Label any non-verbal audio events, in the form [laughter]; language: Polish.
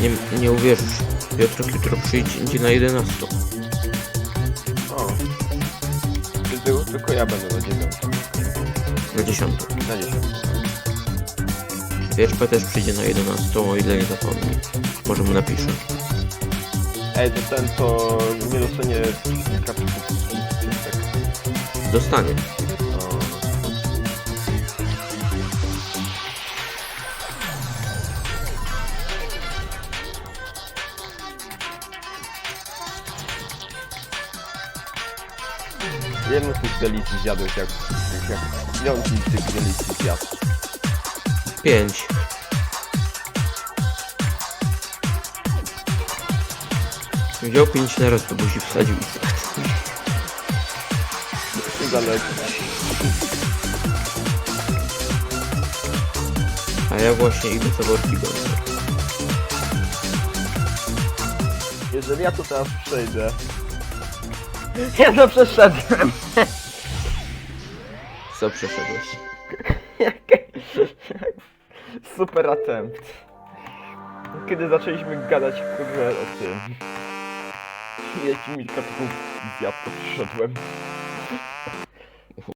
Nie, nie uwierzysz. Piotrek jutro przyjdzie na 11. O. Ty- ty- Tylko ja będę na dziewiątym. Na 10. Na dziesiątym. Wierzpa też przyjdzie na 11, o ile nie zapomni. Może mu napiszę. Ej, to ten, to nie dostanie kapitu. Dostanie. Jedno z tych delicji zjadłeś jak... jak... Ci tych delicji zjadł? 5. Wziął 5 na raz do buzi wsadził i zjadł. Zaleci. A ja właśnie idę za worki Jeżeli ja to teraz przejdę... [laughs] Ja to przeszedłem! Co przeszedłeś? [laughs] Super attempt. Kiedy zaczęliśmy gadać kurde o tym. Jaki mi kapków zjadł, to przyszedłem.